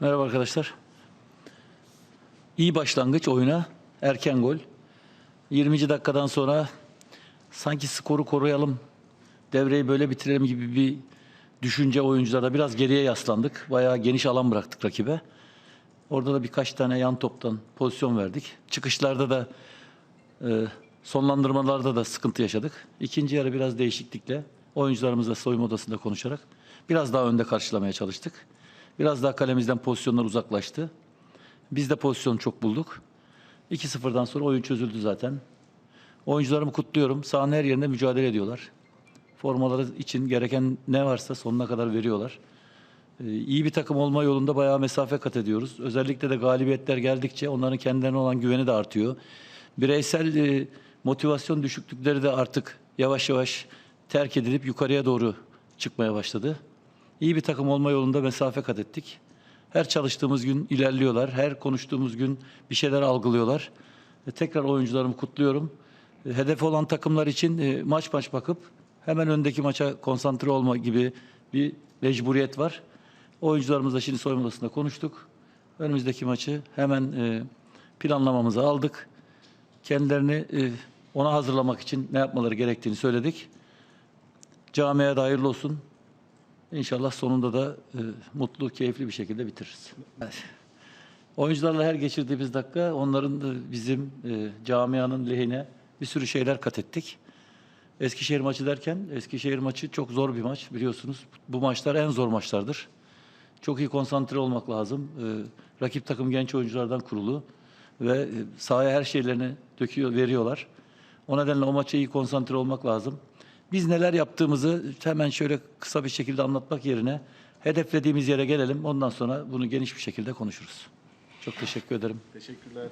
Merhaba arkadaşlar. İyi başlangıç oyuna. Erken gol. 20. dakikadan sonra sanki skoru koruyalım, devreyi böyle bitirelim gibi bir düşünce oyuncularda. Biraz geriye yaslandık. Bayağı geniş alan bıraktık rakibe. Orada da birkaç tane yan toptan pozisyon verdik. Çıkışlarda da e, sonlandırmalarda da sıkıntı yaşadık. İkinci yarı biraz değişiklikle oyuncularımızla soyunma odasında konuşarak biraz daha önde karşılamaya çalıştık. Biraz daha kalemizden pozisyonlar uzaklaştı. Biz de pozisyonu çok bulduk. 2-0'dan sonra oyun çözüldü zaten. Oyuncularımı kutluyorum. Sahanın her yerinde mücadele ediyorlar. Formaları için gereken ne varsa sonuna kadar veriyorlar. Ee, iyi bir takım olma yolunda bayağı mesafe kat ediyoruz. Özellikle de galibiyetler geldikçe onların kendilerine olan güveni de artıyor. Bireysel e, motivasyon düşüklükleri de artık yavaş yavaş terk edilip yukarıya doğru çıkmaya başladı. İyi bir takım olma yolunda mesafe kat ettik. Her çalıştığımız gün ilerliyorlar. Her konuştuğumuz gün bir şeyler algılıyorlar. E, tekrar oyuncularımı kutluyorum. E, hedef olan takımlar için e, maç maç bakıp hemen öndeki maça konsantre olma gibi bir mecburiyet var. Oyuncularımızla şimdi soyunma odasında konuştuk. Önümüzdeki maçı hemen e, planlamamızı aldık. Kendilerini e, ona hazırlamak için ne yapmaları gerektiğini söyledik. Camiye de hayırlı olsun. İnşallah sonunda da e, mutlu, keyifli bir şekilde bitiririz. Oyuncularla her geçirdiğimiz dakika onların da bizim e, camianın lehine bir sürü şeyler kat ettik. Eskişehir maçı derken Eskişehir maçı çok zor bir maç biliyorsunuz. Bu maçlar en zor maçlardır. Çok iyi konsantre olmak lazım. E, rakip takım genç oyunculardan kurulu ve e, sahaya her şeylerini döküyor, veriyorlar. O nedenle o maça iyi konsantre olmak lazım. Biz neler yaptığımızı hemen şöyle kısa bir şekilde anlatmak yerine hedeflediğimiz yere gelelim. Ondan sonra bunu geniş bir şekilde konuşuruz. Çok teşekkür ederim. Teşekkürler.